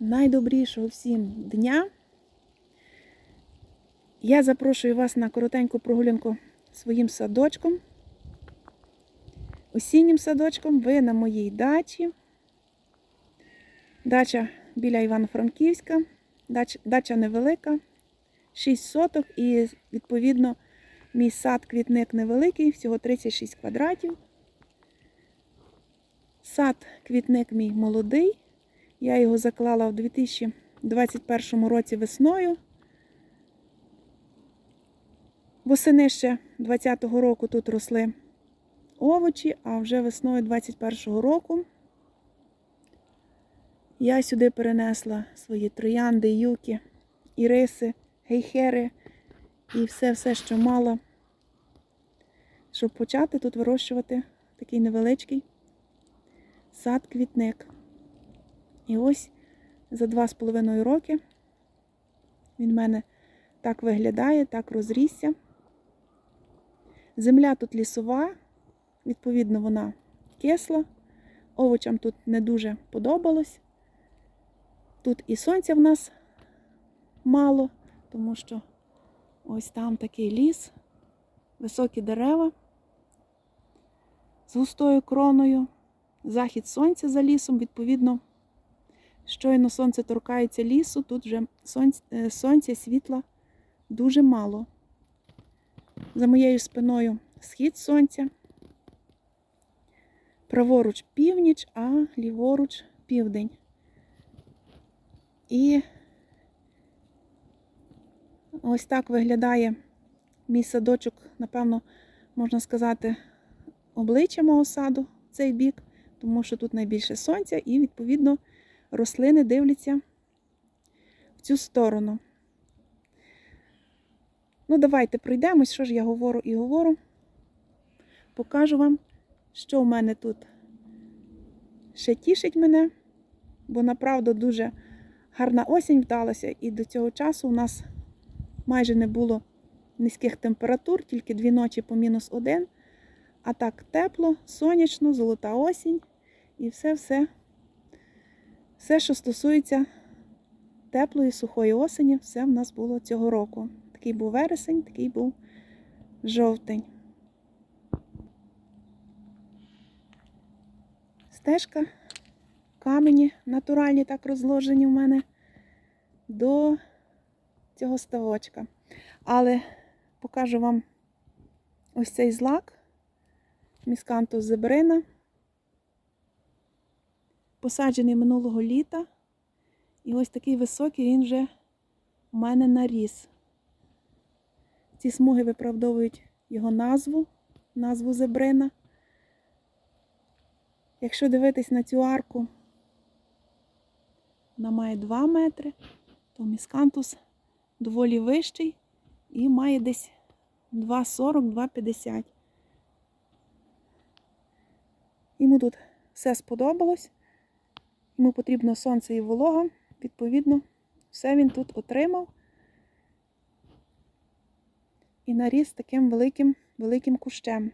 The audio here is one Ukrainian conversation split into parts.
найдобрішого всім дня. Я запрошую вас на коротеньку прогулянку своїм садочком. Осіннім садочком ви на моїй дачі. Дача біля Івано-Франківська. Дач, дача невелика, 6 соток і, відповідно, мій сад-квітник невеликий, всього 36 квадратів. Сад квітник мій молодий. Я його заклала в 2021 році весною. Восени ще 2020 року тут росли овочі, а вже весною 2021 року я сюди перенесла свої троянди, юки, іриси, гейхери і все-все, що мала, щоб почати тут вирощувати такий невеличкий сад-квітник. І ось за два з половиною роки він в мене так виглядає, так розрісся. Земля тут лісова, відповідно, вона кисла. Овочам тут не дуже подобалось. Тут і сонця в нас мало, тому що ось там такий ліс, високі дерева з густою кроною, захід сонця за лісом, відповідно, щойно сонце торкається лісу, тут вже сонця, е, сонця світла дуже мало. За моєю спиною схід сонця, праворуч північ, а ліворуч південь. І ось так виглядає мій садочок, напевно, можна сказати, обличчя мого саду цей бік, тому що тут найбільше сонця, і, відповідно, рослини дивляться в цю сторону. Ну, давайте пройдемось, що ж я говорю і говорю. Покажу вам, що в мене тут ще тішить мене, бо направду дуже гарна осінь вдалася, і до цього часу у нас майже не було низьких температур, тільки дві ночі по мінус один. А так тепло, сонячно, золота осінь і все-все, все, що стосується теплої, сухої осені, все в нас було цього року. Такий був вересень, такий був жовтень. Стежка, камені натуральні так розложені в мене до цього ставочка. Але покажу вам ось цей злак міскантус зебрина, посаджений минулого літа. І ось такий високий він вже у мене наріс. Ці смуги виправдовують його назву, назву зебрина. Якщо дивитись на цю арку, вона має 2 метри, то міскантус доволі вищий і має десь 2,40-2,50. Йому тут все сподобалось, йому потрібно сонце і волога, відповідно, все він тут отримав і наріс таким великим, великим кущем.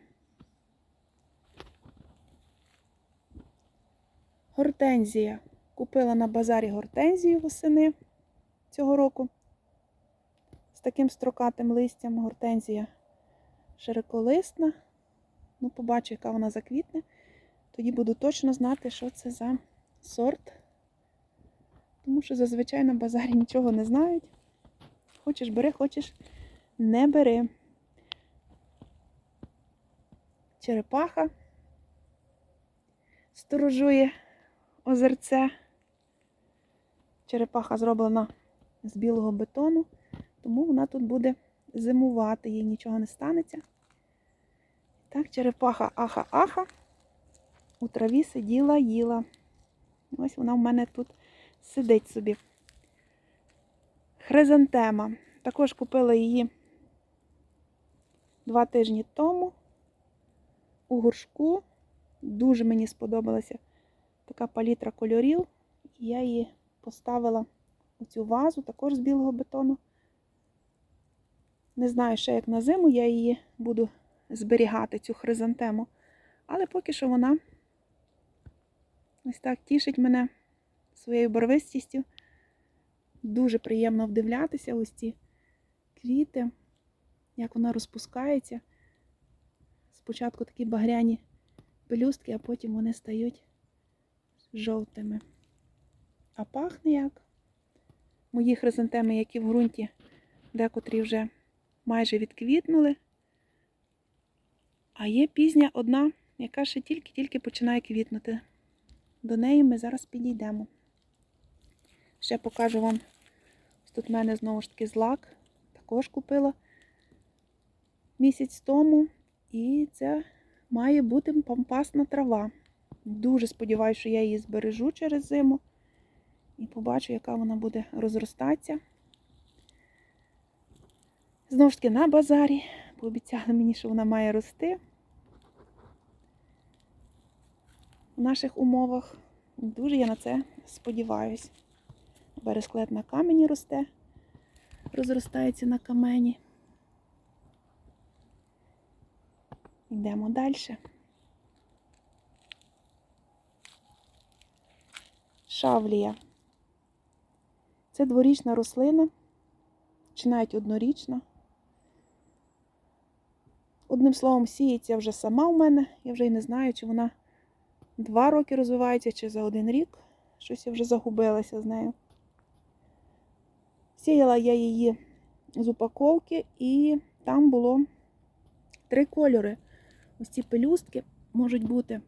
Гортензія. Купила на базарі гортензію восени цього року. З таким строкатим листям гортензія широколисна. Ну, побачу, яка вона заквітне. Тоді буду точно знати, що це за сорт. Тому що зазвичай на базарі нічого не знають. Хочеш бери, хочеш не бери. Черепаха сторожує озерце. Черепаха зроблена з білого бетону, тому вона тут буде зимувати, їй нічого не станеться. Так, черепаха аха-аха. У траві сиділа, їла. Ось вона в мене тут сидить собі. Хризантема. Також купила її два тижні тому у горшку. Дуже мені сподобалася така палітра кольорів. Я її поставила у цю вазу, також з білого бетону. Не знаю ще, як на зиму я її буду зберігати, цю хризантему. Але поки що вона ось так тішить мене своєю барвистістю. Дуже приємно вдивлятися ось ці квіти, як вона розпускається. Спочатку такі багряні пелюстки, а потім вони стають жовтими. А пахне як. Мої хризантеми, які в ґрунті, декотрі вже майже відквітнули. А є пізня одна, яка ще тільки-тільки починає квітнути. До неї ми зараз підійдемо. Ще покажу вам. Ось тут в мене знову ж таки злак. Також купила місяць тому. І це має бути пампасна трава. Дуже сподіваюся, що я її збережу через зиму. І побачу, яка вона буде розростатися. Знову ж таки, на базарі. Пообіцяли мені, що вона має рости в наших умовах. Дуже я на це сподіваюсь. Бересклет на камені росте, розростається на камені. Йдемо далі. Шавлія. Це дворічна рослина, чи навіть однорічна. Одним словом, сіється вже сама в мене. Я вже й не знаю, чи вона два роки розвивається, чи за один рік. Щось я вже загубилася з нею. Сіяла я її з упаковки, і там було три кольори. Ось ці пелюстки можуть бути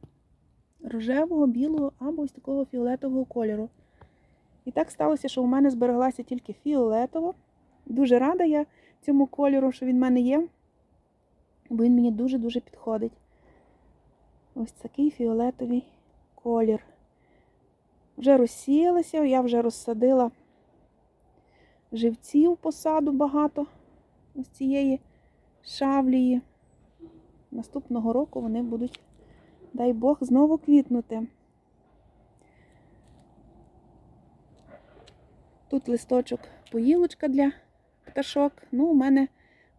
рожевого, білого або ось такого фіолетового кольору. І так сталося, що у мене збереглася тільки фіолетова. Дуже рада я цьому кольору, що він в мене є, бо він мені дуже-дуже підходить. Ось такий фіолетовий колір. Вже розсіялася, я вже розсадила живців посаду багато ось цієї шавлії. Наступного року вони будуть, дай Бог, знову квітнути. Тут листочок поїлочка для пташок. Ну, у мене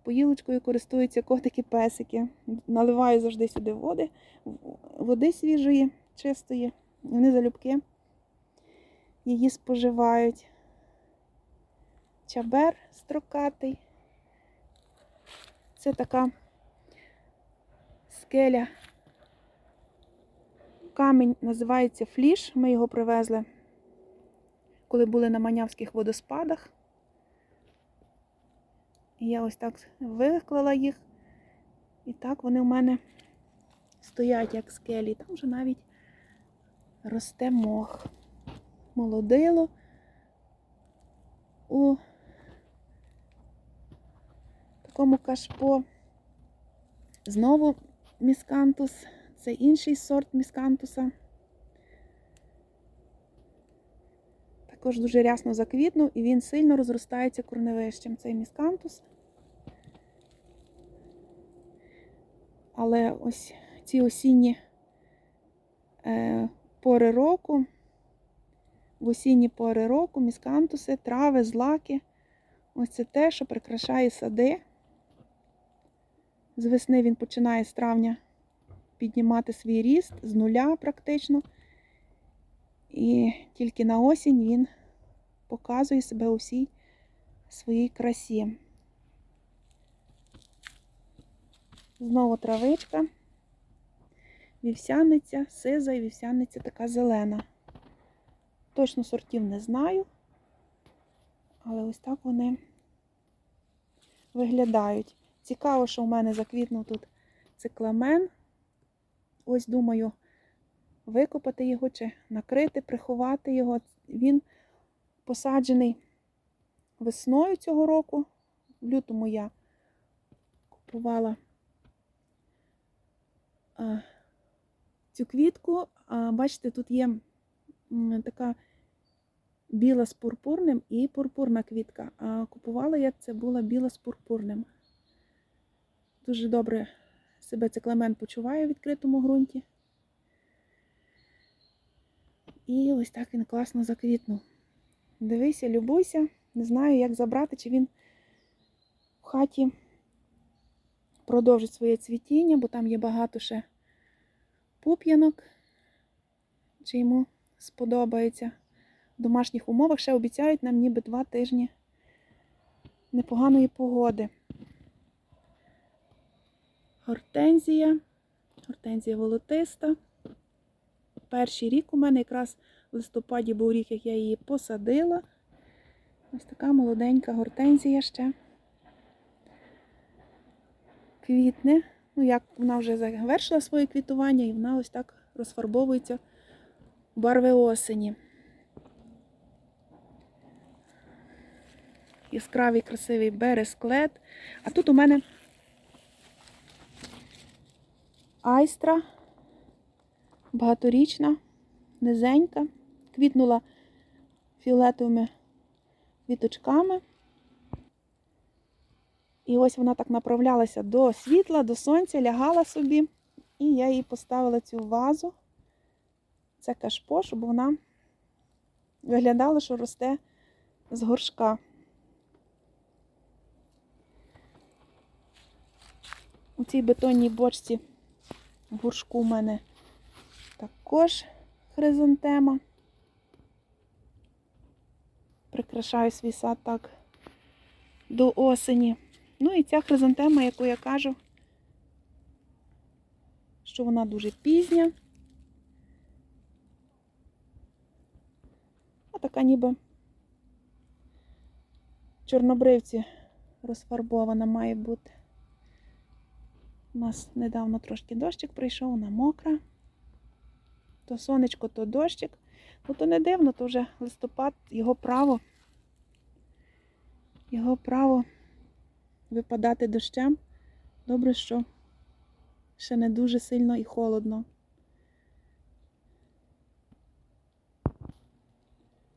поїлочкою користуються котики-песики. Наливаю завжди сюди води, води свіжої, чистої. Вони залюбки її споживають. Чабер строкатий. Це така скеля. Камінь називається фліш. Ми його привезли, коли були на Манявських водоспадах. І я ось так виклала їх. І так вони в мене стоять, як скелі. Там вже навіть росте мох. Молодило у такому кашпо. Знову міскантус. Це інший сорт міскантуса. Також дуже рясно заквітнув і він сильно розростається корневищем, цей міскантус. Але ось ці осінні е, пори року, в осінні пори року міскантуси, трави, злаки. Ось це те, що прикрашає сади. З весни він починає з травня піднімати свій ріст з нуля практично. І тільки на осінь він показує себе у всій своїй красі. Знову травичка, вівсяниця, сиза і вівсяниця така зелена. Точно сортів не знаю, але ось так вони виглядають. Цікаво, що у мене заквітнув тут цикламен. Ось думаю, викопати його чи накрити, приховати його. Він посаджений весною цього року. В лютому я купувала цю квітку. А, бачите, тут є така біла з пурпурним і пурпурна квітка. А купувала я це була біла з пурпурним. Дуже добре себе цикламен почуває в відкритому ґрунті. І ось так він класно заквітнув. Дивися, любуйся. Не знаю, як забрати, чи він в хаті продовжить своє цвітіння, бо там є багато ще пуп'янок, чи йому сподобається В домашніх умовах ще обіцяють нам ніби два тижні непоганої погоди. Гортензія. Гортензія волотиста. Перший рік у мене якраз в листопаді був рік, як я її посадила. Ось така молоденька гортензія ще. Квітне. Ну, як вона вже завершила своє квітування, і вона ось так розфарбовується в барви осені. Яскравий красивий бересклет. А тут у мене айстра багаторічна, низенька, квітнула фіолетовими квіточками. І ось вона так направлялася до світла, до сонця, лягала собі. І я їй поставила цю вазу. Це кашпо, щоб вона виглядала, що росте з горшка. У цій бетонній бочці в горшку у мене також хризантема. Прикрашаю свій сад так до осені. Ну і ця хризантема, яку я кажу, що вона дуже пізня. А така ніби чорнобривці розфарбована має бути. У нас недавно трошки дощик прийшов, вона мокра. То сонечко, то дощик. Ну то не дивно, то вже листопад, його право. Його право випадати дощем. Добре, що ще не дуже сильно і холодно.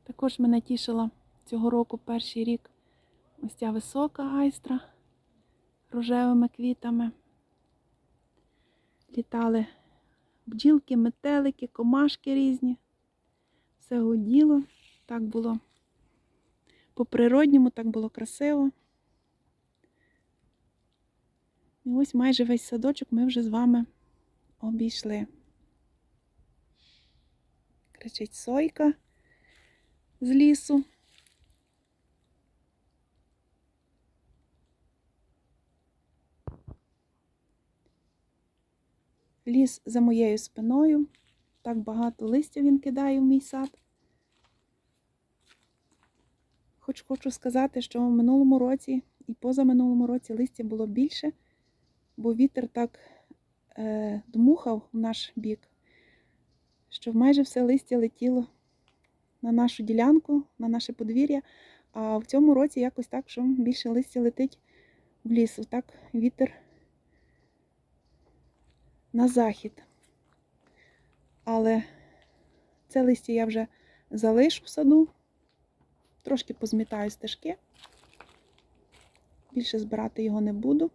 Також мене тішила цього року перший рік ось ця висока айстра рожевими квітами. Літали бджілки, метелики, комашки різні. Все гуділо. Так було по-природньому, так було красиво. І ось майже весь садочок ми вже з вами обійшли. Кричить сойка з лісу. Ліс за моєю спиною. Так багато листя він кидає в мій сад. Хоч хочу сказати, що в минулому році і позаминулому році листя було більше, бо вітер так е, дмухав в наш бік, що майже все листя летіло на нашу ділянку, на наше подвір'я. А в цьому році якось так, що більше листя летить в ліс. Так вітер на захід. Але це листя я вже залишу в саду, трошки позмітаю стежки. Більше збирати його не буду.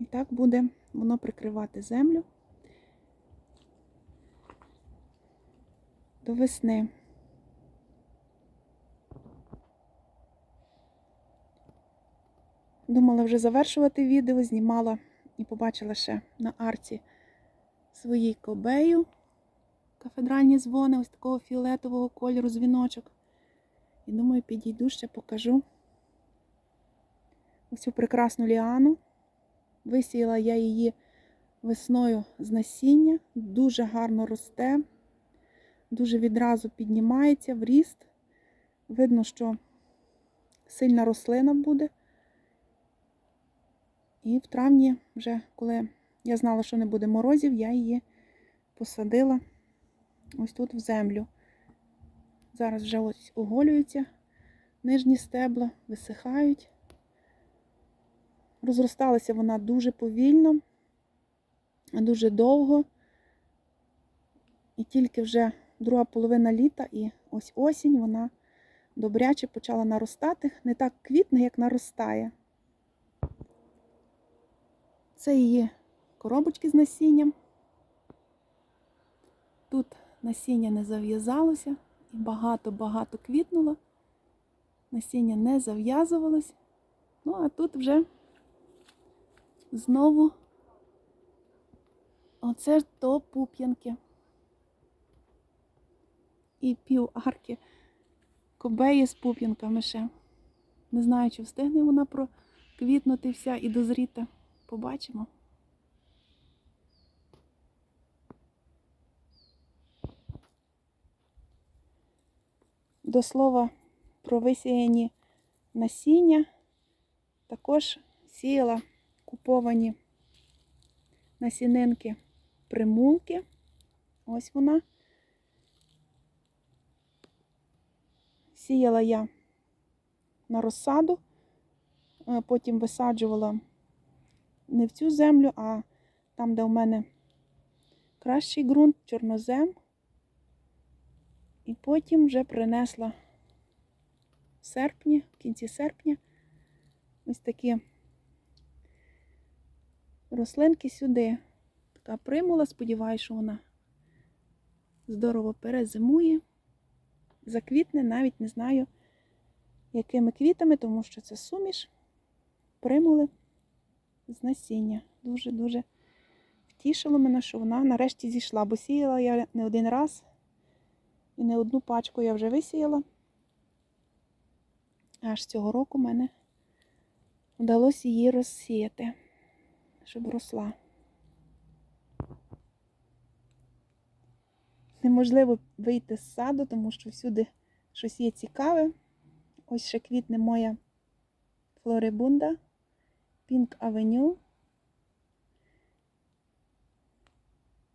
І так буде воно прикривати землю до весни. Думала вже завершувати відео, знімала і побачила ще на арці своїй кобею. Кафедральні дзвони, ось такого фіолетового кольору дзвіночок. І думаю, підійду ще покажу ось цю прекрасну ліану. Висіяла я її весною з насіння, дуже гарно росте, дуже відразу піднімається в ріст. Видно, що сильна рослина буде. І в травні, вже коли я знала, що не буде морозів, я її посадила ось тут в землю. Зараз вже ось оголюються нижні стебла, висихають. Розросталася вона дуже повільно, дуже довго. І тільки вже друга половина літа і ось осінь вона добряче почала наростати. Не так квітне, як наростає. Це її коробочки з насінням. Тут насіння не зав'язалося і багато-багато квітнуло. Насіння не зав'язувалось. Ну, а тут вже знову оце то пуп'янки. і пів арки кобеї з пуп'янками ще. Не знаю, чи встигне вона проквітнути вся і дозріти. Побачимо. До слова про висіяні насіння. Також сіяла куповані насінинки примулки. Ось вона. Сіяла я на розсаду, е, потім висаджувала не в цю землю, а там, де у мене кращий ґрунт, чорнозем. І потім вже принесла в серпні, в кінці серпня, ось такі рослинки сюди. Така примула, сподіваюся, що вона здорово перезимує. Заквітне, навіть не знаю, якими квітами, тому що це суміш примули з насіння. Дуже-дуже втішило мене, що вона нарешті зійшла, бо сіяла я не один раз. І не одну пачку я вже висіяла. Аж цього року мене вдалося її розсіяти, щоб росла. Неможливо вийти з саду, тому що всюди щось є цікаве. Ось ще квітне моя флорибунда, Pink Avenue.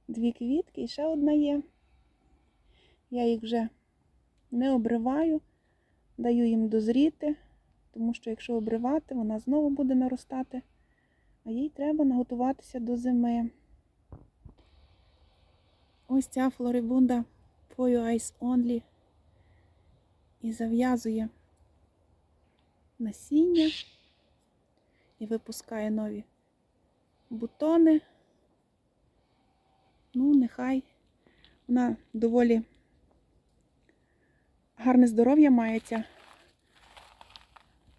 Дві квітки і ще одна є. Я їх вже не обриваю, даю їм дозріти, тому що якщо обривати, вона знову буде наростати, а їй треба наготуватися до зими. Ось ця флорибунда For Your Eyes Only і зав'язує насіння і випускає нові бутони. Ну, нехай вона доволі гарне здоров'я має ця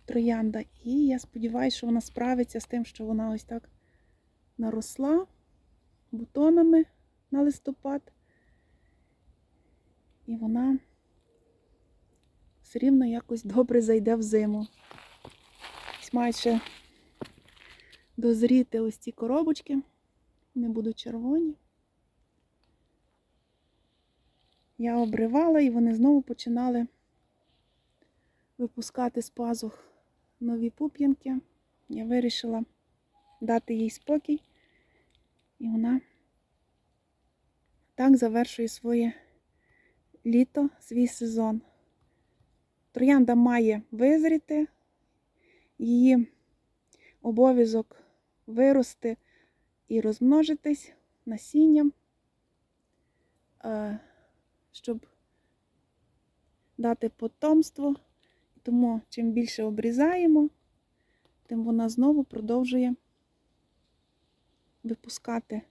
троянда. І я сподіваюся, що вона справиться з тим, що вона ось так наросла бутонами на листопад. І вона все рівно якось добре зайде в зиму. Мають ще дозріти ось ці коробочки. Вони будуть червоні. Я обривала і вони знову починали випускати з пазух нові пуп'янки. Я вирішила дати їй спокій, і вона так завершує своє літо, свій сезон. Троянда має визріти, її обов'язок вирости і розмножитись насінням. Е, щоб дати потомство. Тому чим більше обрізаємо, тим вона знову продовжує випускати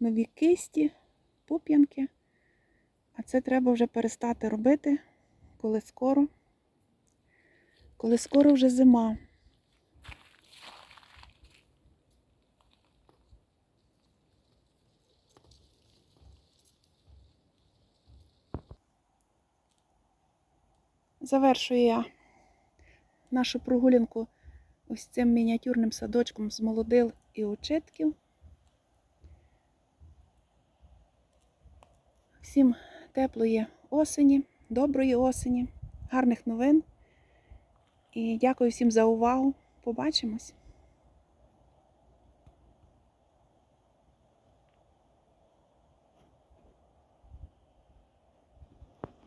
нові кисті, пуп'янки. А це треба вже перестати робити, коли скоро, коли скоро вже зима. Завершую я нашу прогулянку ось цим мініатюрним садочком з молодил і очитків. Всім теплої осені, доброї осені, гарних новин. І дякую всім за увагу. Побачимось!